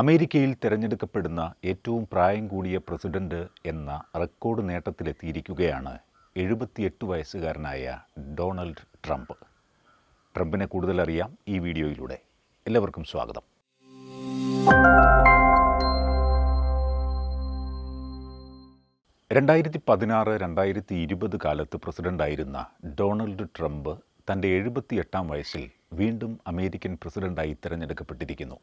അമേരിക്കയിൽ തിരഞ്ഞെടുക്കപ്പെടുന്ന ഏറ്റവും പ്രായം കൂടിയ പ്രസിഡന്റ് എന്ന റെക്കോർഡ് നേട്ടത്തിലെത്തിയിരിക്കുകയാണ് എഴുപത്തിയെട്ട് വയസ്സുകാരനായ ഡൊണാൾഡ് ട്രംപ്. ട്രംപിനെ കൂടുതൽ അറിയാം ഈ വീഡിയോയിലൂടെ. എല്ലാവർക്കും സ്വാഗതം. രണ്ടായിരത്തി പതിനാറ് രണ്ടായിരത്തി ഇരുപത് കാലത്ത് പ്രസിഡന്റായിരുന്ന ഡൊണാൾഡ് ട്രംപ് തന്റെ എഴുപത്തിയെട്ടാം വയസ്സിൽ വീണ്ടും അമേരിക്കൻ പ്രസിഡന്റായി തിരഞ്ഞെടുക്കപ്പെട്ടിരിക്കുന്നു.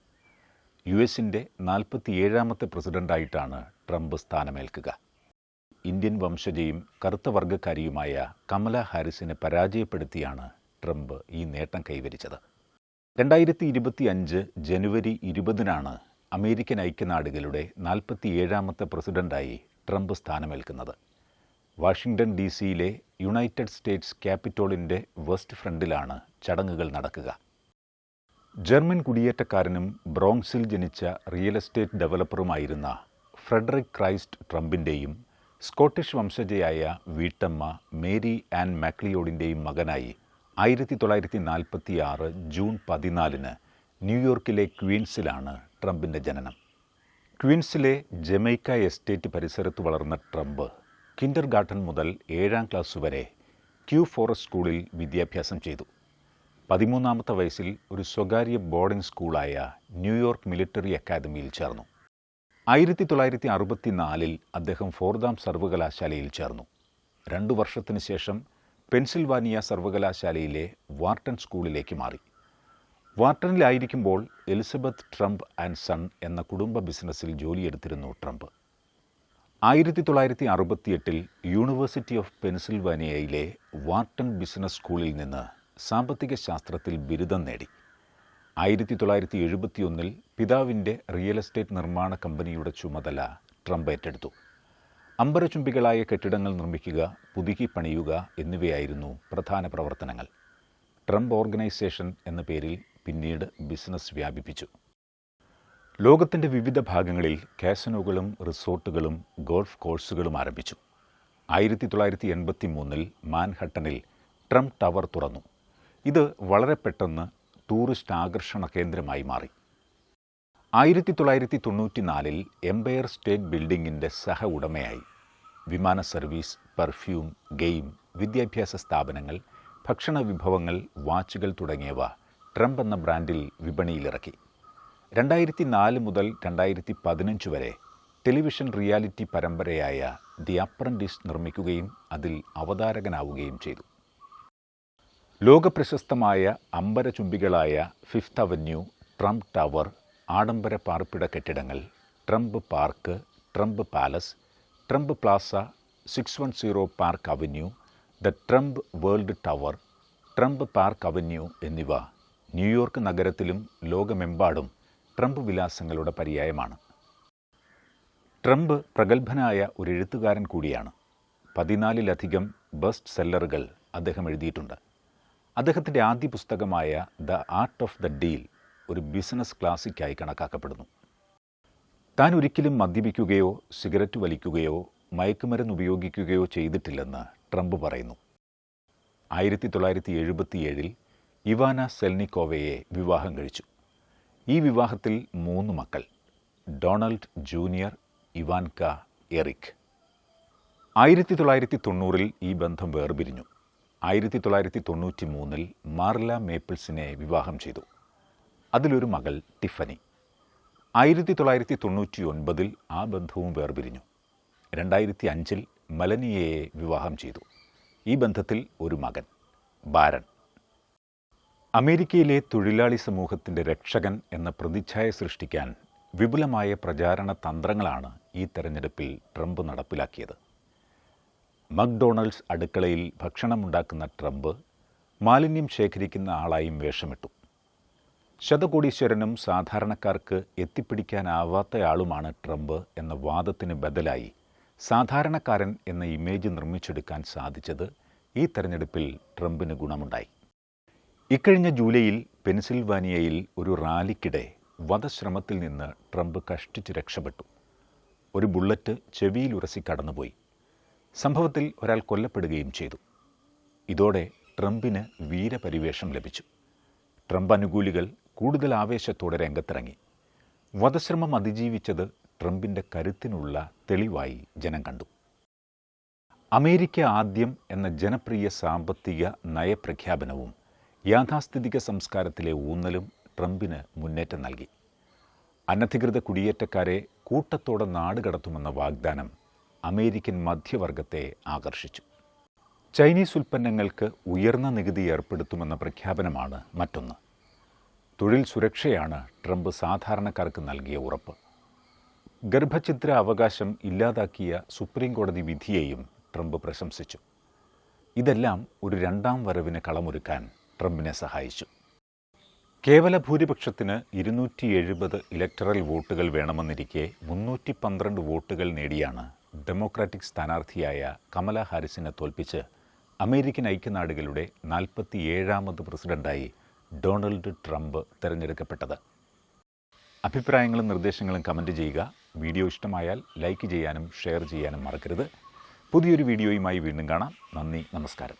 യു എസിന്റെ നാൽപ്പത്തിയേഴാമത്തെ പ്രസിഡന്റായിട്ടാണ് ട്രംപ് സ്ഥാനമേൽക്കുക. ഇന്ത്യൻ വംശജയും കറുത്ത വർഗക്കാരിയുമായ കമല ഹാരിസിനെ പരാജയപ്പെടുത്തിയാണ് ട്രംപ് ഈ നേട്ടം കൈവരിച്ചത്. രണ്ടായിരത്തി ഇരുപത്തി അഞ്ച് ജനുവരി ഇരുപതിനാണ് അമേരിക്കൻ ഐക്യനാടുകളുടെ നാൽപ്പത്തിയേഴാമത്തെ പ്രസിഡന്റായി ട്രംപ് സ്ഥാനമേൽക്കുന്നത്. വാഷിംഗ്ടൺ ഡി സിയിലെ യുണൈറ്റഡ് സ്റ്റേറ്റ്സ് ക്യാപിറ്റോളിന്റെ വെസ്റ്റ് ഫ്രണ്ടിലാണ് ചടങ്ങുകൾ നടക്കുക. ജർമ്മൻ കുടിയേറ്റക്കാരനും ബ്രോങ്സിൽ ജനിച്ച റിയൽ എസ്റ്റേറ്റ് ഡെവലപ്പറുമായിരുന്ന ഫ്രെഡറിക് ക്രൈസ്റ്റ് ട്രംപിന്റെയും സ്കോട്ടിഷ് വംശജയായ വീട്ടമ്മ മേരി ആൻ മാക്ലിയോഡിന്റെയും മകനായി ആയിരത്തി തൊള്ളായിരത്തി നാൽപ്പത്തി ആറ് ജൂൺ പതിനാലിന് ന്യൂയോർക്കിലെ ക്വീൻസിലാണ് ട്രംപിന്റെ ജനനം. ക്വീൻസിലെ ജമൈക്ക എസ്റ്റേറ്റ് പരിസരത്ത് വളർന്ന ട്രംപ് കിൻഡർ ഗാർട്ടൻ മുതൽ ഏഴാം ക്ലാസ് വരെ ക്യൂ ഫോറസ്റ്റ് സ്കൂളിൽ വിദ്യാഭ്യാസം ചെയ്തു. പതിമൂന്നാമത്തെ വയസ്സിൽ ഒരു സ്വകാര്യ ബോർഡിംഗ് സ്കൂളായ ന്യൂയോർക്ക് മിലിറ്ററി അക്കാദമിയിൽ ചേർന്നു. ആയിരത്തി തൊള്ളായിരത്തി അറുപത്തിനാലിൽ അദ്ദേഹം ഫോർദാം സർവകലാശാലയിൽ ചേർന്നു. രണ്ടു വർഷത്തിനു ശേഷം പെൻസിൽവാനിയ സർവകലാശാലയിലെ വാർട്ടൺ സ്കൂളിലേക്ക് മാറി. വാർട്ടണിലായിരിക്കുമ്പോൾ എലിസബത്ത് ട്രംപ് ആൻഡ് സൺ എന്ന കുടുംബ ബിസിനസ്സിൽ ജോലിയെടുത്തിരുന്നു ട്രംപ്. ആയിരത്തി തൊള്ളായിരത്തി അറുപത്തിയെട്ടിൽ യൂണിവേഴ്സിറ്റി ഓഫ് പെൻസിൽവാനിയയിലെ വാർട്ടൺ ബിസിനസ് സ്കൂളിൽ നിന്ന് സാമ്പത്തിക ശാസ്ത്രത്തിൽ ബിരുദം നേടി. ആയിരത്തി തൊള്ളായിരത്തി എഴുപത്തിയൊന്നിൽ പിതാവിന്റെ റിയൽ എസ്റ്റേറ്റ് നിർമ്മാണ കമ്പനിയുടെ ചുമതല ട്രംപ് ഏറ്റെടുത്തു. അമ്പരചുംബികളായ കെട്ടിടങ്ങൾ നിർമ്മിക്കുക പുതുക്കി പണിയുക എന്നിവയായിരുന്നു പ്രധാന പ്രവർത്തനങ്ങൾ. ട്രംപ് ഓർഗനൈസേഷൻ എന്ന പേരിൽ പിന്നീട് ബിസിനസ് വ്യാപിപ്പിച്ചു. ലോകത്തിന്റെ വിവിധ ഭാഗങ്ങളിൽ കാസനോകളും റിസോർട്ടുകളും ഗോൾഫ് കോഴ്സുകളും ആരംഭിച്ചു. ആയിരത്തി തൊള്ളായിരത്തി എൺപത്തി മൂന്നിൽ മാൻഹട്ടനിൽ ട്രംപ് ടവർ തുറന്നു. ഇത് വളരെ പെട്ടെന്ന് ടൂറിസ്റ്റ് ആകർഷണ കേന്ദ്രമായി മാറി. ആയിരത്തി തൊള്ളായിരത്തി തൊണ്ണൂറ്റിനാലിൽ എംപയർ സ്റ്റേറ്റ് ബിൽഡിങ്ങിന്റെ സഹ ഉടമയായി. വിമാന സർവീസ് പെർഫ്യൂം ഗെയിം വിദ്യാഭ്യാസ സ്ഥാപനങ്ങൾ ഭക്ഷണ വിഭവങ്ങൾ വാച്ചുകൾ തുടങ്ങിയവ ട്രംപ് എന്ന ബ്രാൻഡിൽ വിപണിയിലിറക്കി. രണ്ടായിരത്തി നാല് മുതൽ രണ്ടായിരത്തി പതിനഞ്ച് വരെ ടെലിവിഷൻ റിയാലിറ്റി പരമ്പരയായ ദി അപ്രന്റിസ് നിർമ്മിക്കുകയും അതിൽ അവതാരകനാവുകയും ചെയ്തു. ലോകപ്രശസ്തമായ അമ്പരചുംബികളായ ഫിഫ്ത്ത് അവന്യൂ ട്രംപ് ടവർ ആഡംബര പാർപ്പിട കെട്ടിടങ്ങൾ Trump park Trump palace Trump plaza six one zero park avenue the Trump world tower Trump park avenue എന്നിവ ന്യൂയോർക്ക് നഗരത്തിലും ലോകമെമ്പാടും ട്രംപ് വിലാസങ്ങളുടെ പര്യായമാണ്. ട്രംപ് പ്രഗത്ഭനായ ഒരു എഴുത്തുകാരൻ കൂടിയാണ്. പതിനാലിലധികം ബെസ്റ്റ് സെല്ലറുകൾ അദ്ദേഹം എഴുതിയിട്ടുണ്ട്. അദ്ദേഹത്തിന്റെ ആദ്യ പുസ്തകമായ the art of the deal ഒരു ബിസിനസ് ക്ലാസിക്കായി കണക്കാക്കപ്പെടുന്നു. താൻ ഒരിക്കലും മദ്യപിക്കുകയോ സിഗരറ്റ് വലിക്കുകയോ മയക്കുമരുന്ന് ഉപയോഗിക്കുകയോ ചെയ്തിട്ടില്ലെന്ന് ട്രംപ് പറയുന്നു. ആയിരത്തി തൊള്ളായിരത്തി എഴുപത്തിയേഴിൽ ഇവാന സെൽനിക്കോവയെ വിവാഹം കഴിച്ചു. ഈ വിവാഹത്തിൽ മൂന്ന് മക്കൾ ഡൊണാൾഡ് ജൂനിയർ ഇവാൻക എറിക്. ആയിരത്തി തൊള്ളായിരത്തി തൊണ്ണൂറിൽ ഈ ബന്ധം വേർപിരിഞ്ഞു. ആയിരത്തി തൊള്ളായിരത്തി തൊണ്ണൂറ്റി മൂന്നിൽ മാർല മേപ്പിൾസിനെ വിവാഹം ചെയ്തു. അതിലൊരു മകൾ ടിഫനി. ആയിരത്തി തൊള്ളായിരത്തി തൊണ്ണൂറ്റി ഒൻപതിൽ ആ ബന്ധവും വേർപിരിഞ്ഞു. രണ്ടായിരത്തി അഞ്ചിൽ മലനിയയെ വിവാഹം ചെയ്തു. ഈ ബന്ധത്തിൽ ഒരു മകൻ ബാരൻ അമേരിക്കയിലെ തൊഴിലാളി സമൂഹത്തിന്റെ രക്ഷകൻ എന്ന പ്രതിച്ഛായ സൃഷ്ടിക്കാൻ വിപുലമായ പ്രചാരണ തന്ത്രങ്ങളാണ് ഈ തെരഞ്ഞെടുപ്പിൽ ട്രംപ് നടപ്പിലാക്കിയത്. മക്ഡൊണാൾഡ്സ് അടുക്കളയിൽ ഭക്ഷണമുണ്ടാക്കുന്ന ട്രംപ് മാലിന്യം ശേഖരിക്കുന്ന ആളായും വേഷമിട്ടു. ശതകോടീശ്വരനും സാധാരണക്കാർക്ക് എത്തിപ്പിടിക്കാനാവാത്തയാളുമാണ് ട്രംപ് എന്ന വാദത്തിന് ബദലായി സാധാരണക്കാരൻ എന്ന ഇമേജ് നിർമ്മിച്ചെടുക്കാൻ സാധിച്ചത് ഈ തെരഞ്ഞെടുപ്പിൽ ട്രംപിന് ഗുണമുണ്ടായി. ഇക്കഴിഞ്ഞ ജൂലൈയിൽ പെൻസിൽവാനിയയിൽ ഒരു റാലിക്കിടെ വധശ്രമത്തിൽ നിന്ന് ട്രംപ് കഷ്ടിച്ച് രക്ഷപ്പെട്ടു. ഒരു ബുള്ളറ്റ് ചെവിയിൽ ഉരസി കടന്നുപോയി. സംഭവത്തിൽ ഒരാൾ കൊല്ലപ്പെടുകയും ചെയ്തു. ഇതോടെ ട്രംപിന് വീരപരിവേഷം ലഭിച്ചു. ട്രംപ് അനുകൂലികൾ കൂടുതൽ ആവേശത്തോടെ രംഗത്തിറങ്ങി. വധശ്രമം അതിജീവിച്ചത് ട്രംപിന്റെ കരുത്തിനുള്ള തെളിവായി ജനം കണ്ടു. അമേരിക്ക ആദ്യം എന്ന ജനപ്രിയ സാമ്പത്തിക നയപ്രഖ്യാപനവും യാഥാസ്ഥിതിക സംസ്കാരത്തിലെ ഊന്നലും ട്രംപിന് മുന്നേറ്റം നൽകി. അനധികൃത കുടിയേറ്റക്കാരെ കൂട്ടത്തോടെ നാടുകടത്തുമെന്ന വാഗ്ദാനം അമേരിക്കൻ മധ്യവർഗത്തെ ആകർഷിച്ചു. ചൈനീസ് ഉൽപ്പന്നങ്ങൾക്ക് ഉയർന്ന നികുതി ഏർപ്പെടുത്തുമെന്ന പ്രഖ്യാപനമാണ് മറ്റൊന്ന്. തൊഴിൽ സുരക്ഷയാണ് ട്രംപ് സാധാരണക്കാർക്ക് നൽകിയ ഉറപ്പ്. ഗർഭഛിദ്ര അവകാശം ഇല്ലാതാക്കിയ സുപ്രീം കോടതി വിധിയെയും ട്രംപ് പ്രശംസിച്ചു. ഇതെല്ലാം ഒരു രണ്ടാം വരവിന് കളമൊരുക്കാൻ ട്രംപിനെ സഹായിച്ചു. കേവല ഭൂരിപക്ഷത്തിന് ഇരുന്നൂറ്റി എഴുപത് ഇലക്ടറൽ വോട്ടുകൾ വേണമെന്നിരിക്കെ മുന്നൂറ്റി പന്ത്രണ്ട് വോട്ടുകൾ നേടിയാണ് ഡെമോക്രാറ്റിക് സ്ഥാനാർത്ഥിയായ കമല ഹാരിസിനെ തോൽപ്പിച്ച് അമേരിക്കൻ ഐക്യനാടുകളുടെ നാൽപ്പത്തിയേഴാമത് പ്രസിഡന്റായി ഡൊണാൾഡ് ട്രംപ് തിരഞ്ഞെടുക്കപ്പെട്ടത്. അഭിപ്രായങ്ങളും നിർദ്ദേശങ്ങളും കമന്റ് ചെയ്യുക. വീഡിയോ ഇഷ്ടമായാൽ ലൈക്ക് ചെയ്യാനും ഷെയർ ചെയ്യാനും മറക്കരുത്. പുതിയൊരു വീഡിയോയുമായി വീണ്ടും കാണാം. നന്ദി നമസ്കാരം.